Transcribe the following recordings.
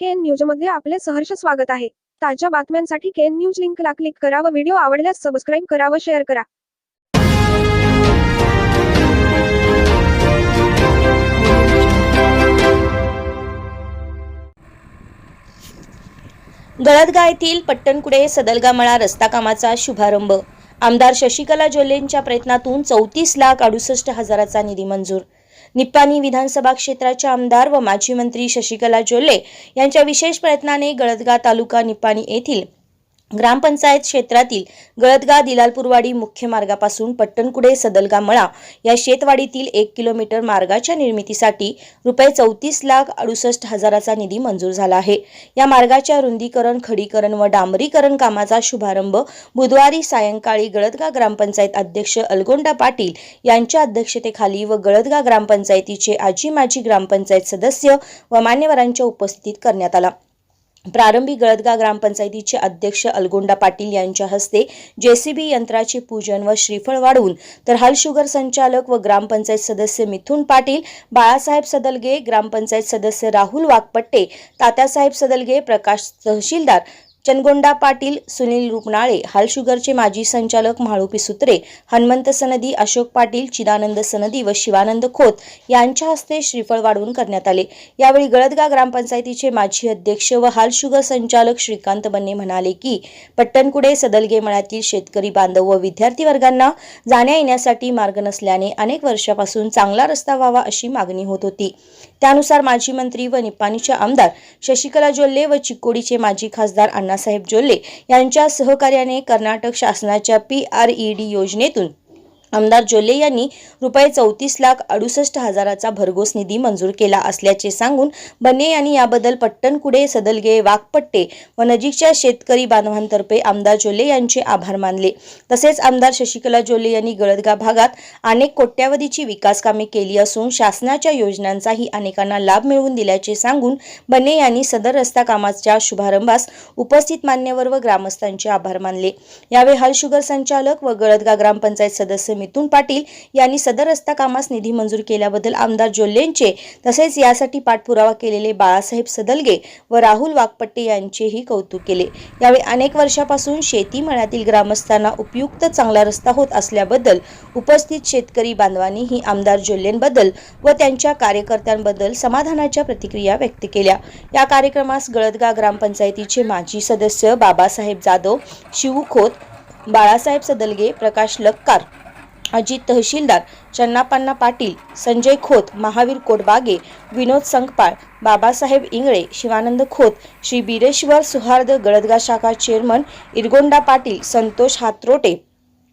केन न्यूजमध्ये आपले सहर्ष स्वागत आहे. ताज्या बातम्यांसाठी केन न्यूज लिंकला क्लिक करा व व्हिडिओ आवडल्यास सबस्क्राईब करा व शेअर करा. गळदगा येथील पट्टणकुडे सदलगामळा रस्ता कामाचा शुभारंभ. आमदार शशिकला जोल्लेंच्या प्रयत्नातून चौतीस लाख अडुसष्ट हजाराचा निधी मंजूर. निप्पाणी विधानसभा क्षेत्राच्या आमदार व माजी मंत्री शशिकला जोल्ले यांच्या विशेष प्रयत्नाने गळदगा तालुका निप्पाणी येथील ग्रामपंचायत क्षेत्रातील गळदगा दिलालपूरवाडी मुख्य मार्गापासून पट्टणकुडे सदलगा मळा या शेतवाडीतील एक किलोमीटर मार्गाच्या निर्मितीसाठी रुपये चौतीस लाख अडुसष्ट हजाराचा निधी मंजूर झाला आहे. या मार्गाच्या रुंदीकरण खडीकरण व डांबरीकरण कामाचा शुभारंभ बुधवारी सायंकाळी गळदगा ग्रामपंचायत अध्यक्ष अलगोंडा पाटील यांच्या अध्यक्षतेखाली व गळदगा ग्रामपंचायतीचे आजी माजी ग्रामपंचायत सदस्य व मान्यवरांच्या उपस्थितीत करण्यात आला. प्रारंभी गळदगा ग्रामपंचायतीचे अध्यक्ष अलगोंडा पाटील यांच्या हस्ते जेसीबी यंत्राचे पूजन व श्रीफळ वाढवून तर हालशुगर संचालक व ग्रामपंचायत सदस्य मिथुन पाटील बाळासाहेब सदलगे ग्रामपंचायत सदस्य राहुल वाघपट्टे तात्यासाहेब सदलगे प्रकाश तहसीलदार चनगोंडा पाटील सुनील रुपनाळे हाल शुगरचे माजी संचालक म्हाळूपी सुत्रे हनुमंत सनदी अशोक पाटील चिदानंद सनदी व शिवानंद खोत यांच्या हस्ते श्रीफळ वाढवून करण्यात आले. यावेळी गळदगा ग्रामपंचायतीचे माजी अध्यक्ष व हाल शुगर संचालक श्रीकांत बन्ने म्हणाले की पट्टणकुडे सदलगे मळ्यातील शेतकरी बांधव व विद्यार्थी वर्गांना जाण्या येण्यासाठी मार्ग नसल्याने अनेक वर्षापासून चांगला रस्ता व्हावा अशी मागणी होत होती. त्यानुसार माजी मंत्री व निपाणीचे आमदार शशिकला जोल्ले व चिकोडीचे माजी खासदार नानासाहेब जोल्ले यांच्या सहकार्याने कर्नाटक शासनाच्या पी आर ई डी योजनेतून आमदार जोले यांनी रुपये चौतीस लाख अडुसष्ट हजाराचा भरघोस निधी मंजूर केला असल्याचे सांगून बन्ने यांनी याबद्दल पट्टणकुडे सदलगे वाघपट्टे व नजीकच्या शेतकरी बांधवांतर्फे आमदार जोले यांचे आभार मानले. तसेच आमदार शशिकला जोले यांनी गळदगा भागात अनेक कोट्यावधीची विकास कामे केली असून शासनाच्या योजनांचाही अनेकांना लाभ मिळवून दिल्याचे सांगून बन्ने यांनी सदर रस्ता कामाच्या शुभारंभास उपस्थित मान्यवर व ग्रामस्थांचे आभार मानले. यावेळी हल शुगर संचालक व गळदगा ग्रामपंचायत सदस्य मिथुन पाटील यांनी सदर रस्ता कामास निधी मंजूर केल्याबद्दल आमदार जोल्लेंचे तसेच यासाठी पाठपुरावा केलेले बाळासाहेब सदलगे व राहुल वाघपट्टे यांचेही कौतुक केले. यावेळी अनेक वर्षापासून शेती मळ्यातील ग्रामस्थांना उपयुक्त चांगला रस्ता होत असल्याबद्दल उपस्थित शेतकरी बांधवांनीही आमदार जोल्लेंबद्दल व त्यांच्या कार्यकर्त्यांबद्दल समाधानाच्या प्रतिक्रिया व्यक्त केल्या. या कार्यक्रमास गळदगा ग्रामपंचायतीचे माजी सदस्य बाबासाहेब जाधव शिवू खोत बाळासाहेब सदलगे प्रकाश लक्कार अजित तहसीलदार चन्नापन्ना पाटील संजय खोत महावीर कोटबागे विनोद संकपाळ बाबासाहेब इंगळे शिवानंद खोत श्री बिरेश्वर सुहार्द गळदगा शाखा चेअरमन इरगोंडा पाटील संतोष हातरोटे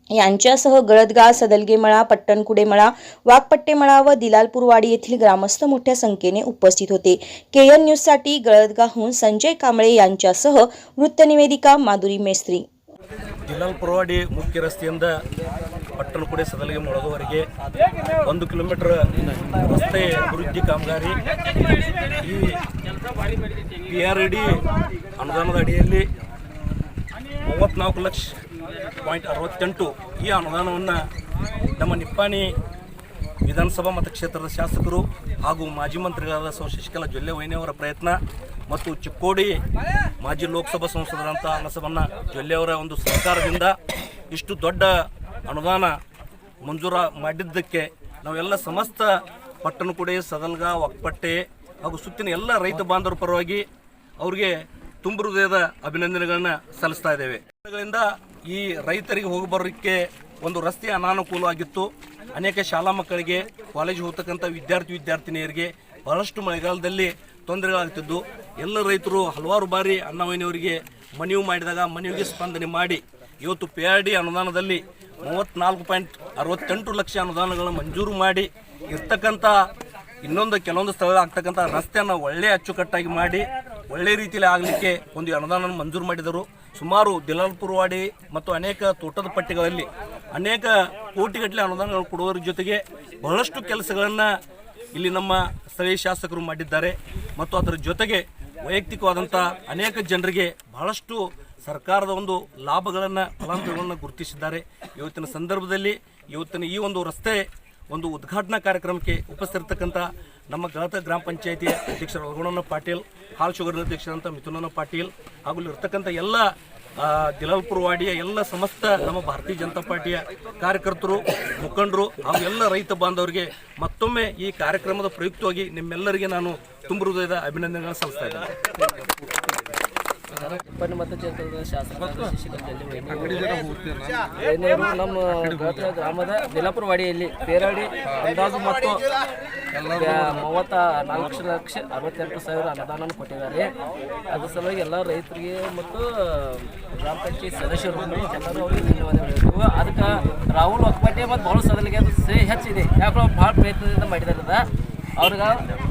यांच्यासह गळदगा सदलगेमळा पट्टणकुडेमळा वाघपट्टेमळा व दिलालपूरवाडी येथील ग्रामस्थ मोठ्या संख्येने उपस्थित होते. के एन न्यूजसाठी गळदगाहून संजय कांबळे यांच्यासह वृत्तनिवेदिका माधुरी मेस्त्री. ಜಿಲ್ಲಾಲ್ ಪುರವಾಡಿ ಮುಖ್ಯ ರಸ್ತೆಯಿಂದ ಪಟ್ಟಣಕುಡಿ ಸದಲಿಗೆ ಮೊಳದವರೆಗೆ ಒಂದು ಕಿಲೋಮೀಟರ್ ರಸ್ತೆ ಅಭಿವೃದ್ಧಿ ಕಾಮಗಾರಿ. ಈ ಪಿ ಆರ್ ಡಿ ಅನುದಾನದ ಅಡಿಯಲ್ಲಿ ಮೂವತ್ತ್ನಾಲ್ಕು ಲಕ್ಷ ಪಾಯಿಂಟ್ ಅರವತ್ತೆಂಟು ಈ ಅನುದಾನವನ್ನು ನಮ್ಮ ನಿಪ್ಪಾಣಿ ವಿಧಾನಸಭಾ ಮತಕ್ಷೇತ್ರದ ಶಾಸಕರು ಹಾಗೂ ಮಾಜಿ ಮಂತ್ರಿಗಳಾದ ಸೌ ಶಶಿಕಲಾ ಜೊಲ್ಲೆ ಪ್ರಯತ್ನ ಮತ್ತು ಚಿಕ್ಕೋಡಿ ಮಾಜಿ ಲೋಕಸಭಾ ಸಂಸದರಂಥ ಅನಸವನ್ನ ಜೊಲ್ಲೆಯವರ ಒಂದು ಸರ್ಕಾರದಿಂದ ಇಷ್ಟು ದೊಡ್ಡ ಅನುದಾನ ಮಂಜೂರ ಮಾಡಿದ್ದಕ್ಕೆ ನಾವೆಲ್ಲ ಸಮಸ್ತ ಪಟ್ಟಣಕುಡಿ ಸದಲ್ಗ ಒಕ್ಕಪಟ್ಟೆ ಹಾಗೂ ಸುತ್ತಿನ ಎಲ್ಲ ರೈತ ಬಾಂಧವರ ಪರವಾಗಿ ಅವ್ರಿಗೆ ತುಂಬ ಹೃದಯದ ಅಭಿನಂದನೆಗಳನ್ನ ಸಲ್ಲಿಸ್ತಾ ಇದ್ದೇವೆ. ಈ ರೈತರಿಗೆ ಹೋಗಿ ಬರೋಕ್ಕೆ ಒಂದು ರಸ್ತೆ ಅನಾನುಕೂಲವಾಗಿತ್ತು ಅನೇಕ ಶಾಲಾ ಮಕ್ಕಳಿಗೆ, ಕಾಲೇಜ್ ಹೋಗ್ತಕ್ಕಂಥ ವಿದ್ಯಾರ್ಥಿ, ವಿದ್ಯಾರ್ಥಿನಿಯರಿಗೆ ಬಹಳಷ್ಟು ಮಳೆಗಾಲದಲ್ಲಿ ತೊಂದರೆಗಳಾಗ್ತಿದ್ದು, ಎಲ್ಲ ರೈತರು ಹಲವಾರು ಬಾರಿ ಅಣ್ಣವಯ್ಯನವರಿಗೆ ಮನವಿ ಮಾಡಿದಾಗ ಮನವಿಗೆ ಸ್ಪಂದನೆ ಮಾಡಿ ಇವತ್ತು ಪಿ ಆರ್ ಡಿ ಅನುದಾನದಲ್ಲಿ ಮೂವತ್ತ್ನಾಲ್ಕು ಪಾಯಿಂಟ್ ಅರವತ್ತೆಂಟು ಲಕ್ಷ ಅನುದಾನಗಳನ್ನು ಮಂಜೂರು ಮಾಡಿ, ಇರ್ತಕ್ಕಂಥ ಇನ್ನೊಂದು ಕೆಲವೊಂದು ಸ್ಥಳ ಆಗ್ತಕ್ಕಂಥ ರಸ್ತೆಯನ್ನು ಒಳ್ಳೆ ಅಚ್ಚುಕಟ್ಟಾಗಿ ಮಾಡಿ, ಒಳ್ಳೆ ರೀತಿಯಲ್ಲಿ ಆಗಲಿಕ್ಕೆ ಒಂದು ಅನುದಾನವನ್ನು ಮಂಜೂರು ಮಾಡಿದರು. ಸುಮಾರು ದಿಲಾಲ್ಪುರವಾಡಿ ಮತ್ತು ಅನೇಕ ತೋಟದ ಪಟ್ಟಿಗಳಲ್ಲಿ ಅನೇಕ ಕೋಟಿಗಟ್ಟಲೆ ಅನುದಾನಗಳು ಕೊಡುವುದರ ಜೊತೆಗೆ ಬಹಳಷ್ಟು ಕೆಲಸಗಳನ್ನು ಇಲ್ಲಿ ನಮ್ಮ ಸ್ಥಳೀಯ ಶಾಸಕರು ಮಾಡಿದ್ದಾರೆ. ಮತ್ತು ಅದರ ಜೊತೆಗೆ ವೈಯಕ್ತಿಕವಾದಂಥ ಅನೇಕ ಜನರಿಗೆ ಬಹಳಷ್ಟು ಸರ್ಕಾರದ ಒಂದು ಲಾಭಗಳನ್ನು ಫಲಾಂತರಗಳನ್ನು ಗುರುತಿಸಿದ್ದಾರೆ. ಇವತ್ತಿನ ಸಂದರ್ಭದಲ್ಲಿ ಇವತ್ತಿನ ಈ ಒಂದು ರಸ್ತೆ, ಒಂದು ಉದ್ಘಾಟನಾ ಕಾರ್ಯಕ್ರಮಕ್ಕೆ ಉಪಸ್ಥಿರತಕ್ಕಂಥ ನಮ್ಮ ಗಲತ ಗ್ರಾಮ ಪಂಚಾಯಿತಿ ಅಧ್ಯಕ್ಷರು ರಘುಣನ ಪಾಟೀಲ್, ಹಾಲ್ ಶುಗರ್ ಅಧ್ಯಕ್ಷರಂಥ ಮಿಥುನನ ಪಾಟೀಲ್, ಹಾಗೂ ಇರ್ತಕ್ಕಂಥ ಎಲ್ಲ ಆ, ದಿಲಾಲ್ಪುರ ವಾಡಿಯ ಎಲ್ಲ ಸಮಸ್ತ ನಮ್ಮ ಭಾರತೀಯ ಜನತಾ ಪಾರ್ಟಿಯ ಕಾರ್ಯಕರ್ತರು ಮುಖಂಡರು ಹಾಗೂ ಎಲ್ಲ ರೈತ ಬಾಂಧವರಿಗೆ ಮತ್ತೊಮ್ಮೆ ಈ ಕಾರ್ಯಕ್ರಮದ ಪ್ರಯುಕ್ತವಾಗಿ ನಿಮ್ಮೆಲ್ಲರಿಗೆ ನಾನು ತುಂಬ ಹೃದಯದ ಅಭಿನಂದನೆಗಳನ್ನು ಸಲ್ಲಿಸ್ತಾ ಇದ್ದೇನೆ. ವೈನಿಯವರು ನಮ್ಮ ಗಾತ್ರ ಗ್ರಾಮದ ದಿಲಾಪುರ ವಾಡಿಯಲ್ಲಿ ಪೇರಾಡಿ ಅಂದಾಜು ಮತ್ತು ಮೂವತ್ತ ನಾಲ್ಕು ಲಕ್ಷ ಅರವತ್ತೆಂಟು ಸಾವಿರ ಅನುದಾನ ಕೊಟ್ಟಿದ್ದಾರೆ. ಅದ್ರ ಸಲುವಾಗಿ ಎಲ್ಲ ರೈತರಿಗೆ ಮತ್ತು ಗ್ರಾಮ ಪಂಚಾಯತ್ ಸದಸ್ಯರು ಎಲ್ಲರೂ ಅವರಿಗೆ ಧನ್ಯವಾದ ಹೇಳ್ತೀವಿ. ಅದಕ್ಕೆ ರಾಹುಲ್ ಒಕ್ಕಪಟ್ಟೆ ಮತ್ತು ಬಹಳ ಸದಲಿಗೆ ಅದು ಸೇ ಹೆಚ್ಚಿದೆ. ಅವ್ರು ಭಾಳ ಪ್ರಯತ್ನದಿಂದ ಮಾಡಿದಾರದ ಅವ್ರಿಗೆ ಇದನ್ನ, ಆ, ಪ್ರಯತ್ನದಿಂದ ಸಹಾಯ ಮಾಡಿ ಅವ್ರಿಗೆ